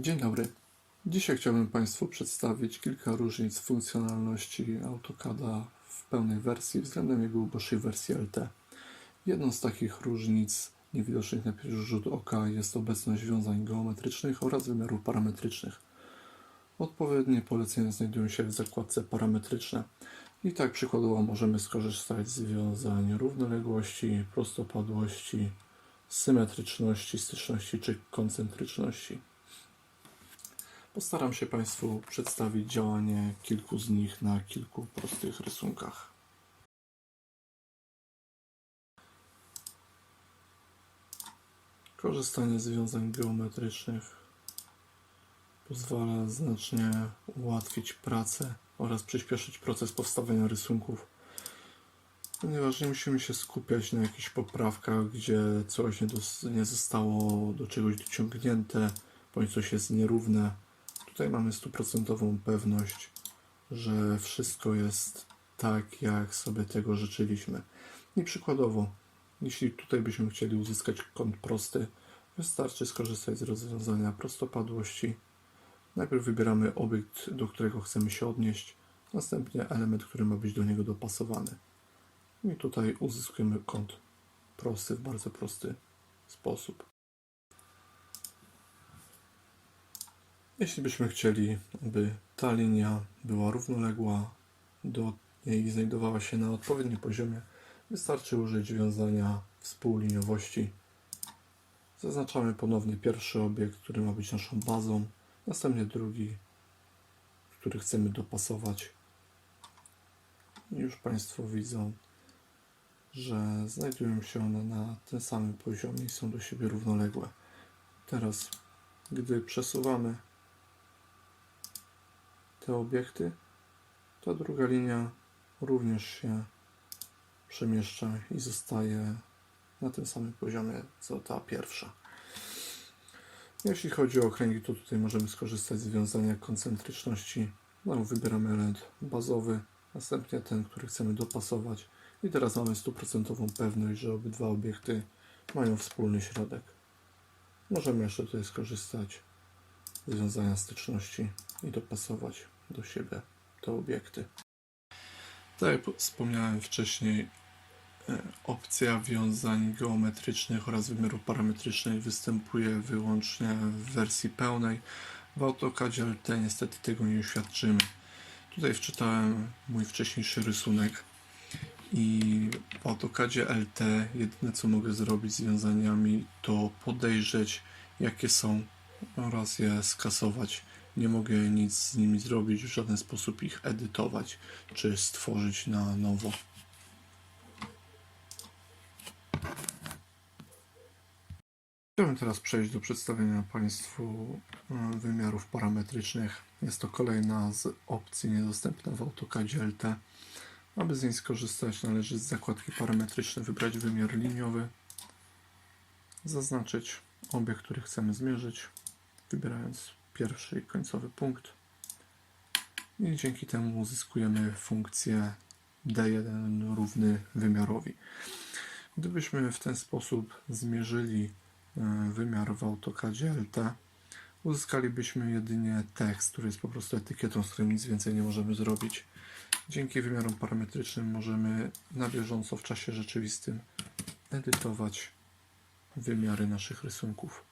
Dzień dobry. Dzisiaj chciałbym Państwu przedstawić kilka różnic funkcjonalności AutoCADa w pełnej wersji względem jego uboższej wersji LT. Jedną z takich różnic niewidocznych na pierwszy rzut oka jest obecność wiązań geometrycznych oraz wymiarów parametrycznych. Odpowiednie polecenia znajdują się w zakładce parametryczne. I tak przykładowo możemy skorzystać z wiązań równoległości, prostopadłości, symetryczności, styczności czy koncentryczności. Postaram się Państwu przedstawić działanie kilku z nich na kilku prostych rysunkach. Korzystanie z wiązań geometrycznych pozwala znacznie ułatwić pracę oraz przyspieszyć proces powstawania rysunków, ponieważ nie musimy się skupiać na jakichś poprawkach, gdzie coś nie, dos- nie zostało do czegoś dociągnięte, bądź coś jest nierówne. Tutaj mamy stuprocentową pewność, że wszystko jest tak, jak sobie tego życzyliśmy. I przykładowo, jeśli tutaj byśmy chcieli uzyskać kąt prosty, wystarczy skorzystać z rozwiązania prostopadłości. Najpierw wybieramy obiekt, do którego chcemy się odnieść, następnie element, który ma być do niego dopasowany. I tutaj uzyskujemy kąt prosty w bardzo prosty sposób. Jeśli byśmy chcieli, aby ta linia była równoległa do niej i znajdowała się na odpowiednim poziomie, wystarczy użyć wiązania współliniowości. Zaznaczamy ponownie pierwszy obiekt, który ma być naszą bazą, następnie drugi, który chcemy dopasować. Już Państwo widzą, że znajdują się one na tym samym poziomie i są do siebie równoległe. Teraz, gdy przesuwamy te obiekty, ta druga linia również się przemieszcza i zostaje na tym samym poziomie co ta pierwsza. Jeśli chodzi o okręgi, to tutaj możemy skorzystać z wiązania koncentryczności. No, wybieramy element bazowy, następnie ten, który chcemy dopasować i teraz mamy stuprocentową pewność, że obydwa obiekty mają wspólny środek. Możemy jeszcze tutaj skorzystać z wiązania styczności i dopasować do siebie te obiekty. Tak jak wspomniałem wcześniej, e, opcja wiązań geometrycznych oraz wymiarów parametrycznych występuje wyłącznie w wersji pełnej. W AutoCADzie LT niestety tego nie uświadczymy. Tutaj wczytałem mój wcześniejszy rysunek i w AutoCADzie LT jedyne co mogę zrobić z wiązaniami to podejrzeć jakie są oraz je skasować. Nie mogę nic z nimi zrobić, w żaden sposób ich edytować czy stworzyć na nowo. Chciałbym teraz przejść do przedstawienia Państwu e, wymiarów parametrycznych. Jest to kolejna z opcji niedostępna w AutoCADzie LT. Aby z niej skorzystać, należy z zakładki parametryczne wybrać wymiar liniowy, zaznaczyć obiekt, który chcemy zmierzyć, wybierając pierwszy i końcowy punkt. I dzięki temu uzyskujemy funkcję D1 równy wymiarowi. Gdybyśmy w ten sposób zmierzyli e, wymiar w AutoCADzie LT, uzyskalibyśmy jedynie tekst, który jest po prostu etykietą, z którym nic więcej nie możemy zrobić. Dzięki wymiarom parametrycznym możemy na bieżąco w czasie rzeczywistym edytować wymiary naszych rysunków.